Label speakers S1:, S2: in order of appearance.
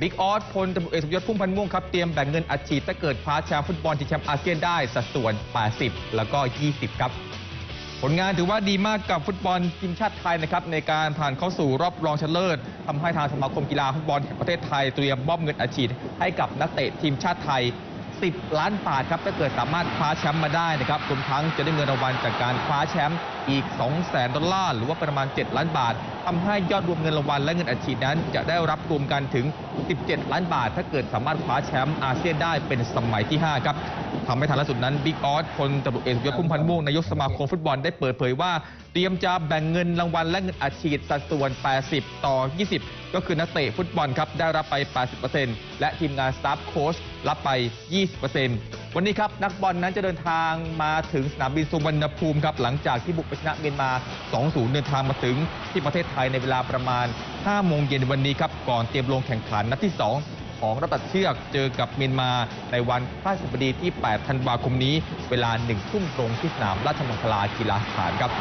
S1: บิ๊กออสพลตำรวจเอกสมยศพุ่มพันธ์ม่วงครับ เตรียมแบ่งเงินอัดฉีดถ้าเกิดคว้าแชมป์ฟุตบอลที่แชมป์อาเซียนได้สัดส่วน 80 แล้วก็ 20 ครับผลงานถือว่าดีมากกับฟุตบอลทีมชาติไทยนะครับในการผ่านเข้าสู่รอบรองชนะเลิศทำให้ทางสมาคมกีฬาฟุตบอลแห่งประเทศไทยเตรียมมอบเงินอัดฉีดให้กับนักเตะทีมชาติไทย 10 ล้านบาทครับถ้าเกิดสามารถคว้าแชมป์มาได้นะครับรวมทั้งจะได้เงินรางวัลจากการคว้าแชมป์ อีก 2 0 0 0 0ดอลลาร์ หรือว่าประมาณ 7 ล้านบาททำให้ยอดรวมเงินรางวัลและเงินอัดฉีดนั้น จะได้รับรวมกันถึง 17 ล้านบาท ถ้าเกิดสามารถคว้าแชมป์อาเซียนได้เป็นสมัยที่ 5 ครับทำให้ทางล่าสุดนั้นบิ๊กออสพลตำรวจเอกยศพุ่มพันธ์ม่วงนายกสมาคมฟุตบอลได้เปิดเผยว่า เตรียมจะแบ่งเงินรางวัลและเงินอัดฉีดสัดส่วน 80 ต่อ 20 ก็คือนักเตะฟุตบอลครับได้รับไป 80%และทีมงานสตาฟโค้ชรับไป 20% วันนี้ครับนักบอลนั้นจะเดินทางมาถึงสนามบินสุวรรณภูมิครับหลังจากที่บุกไปชนะเมียนมา 2-0 เดินทางมาถึงที่ประเทศไทยในเวลาประมาณ 5 โมงเย็นวันนี้ครับก่อนเตรียมลงแข่งขันนัดที่ 2ของรับตัดเชือกเจอกับเมียนมาในวันพฤหัสบดีที่ 8 ธันวาคมนี้ เวลา 1 ทุ่มตรงที่สนามราชมังคลากีฬาสถานครับ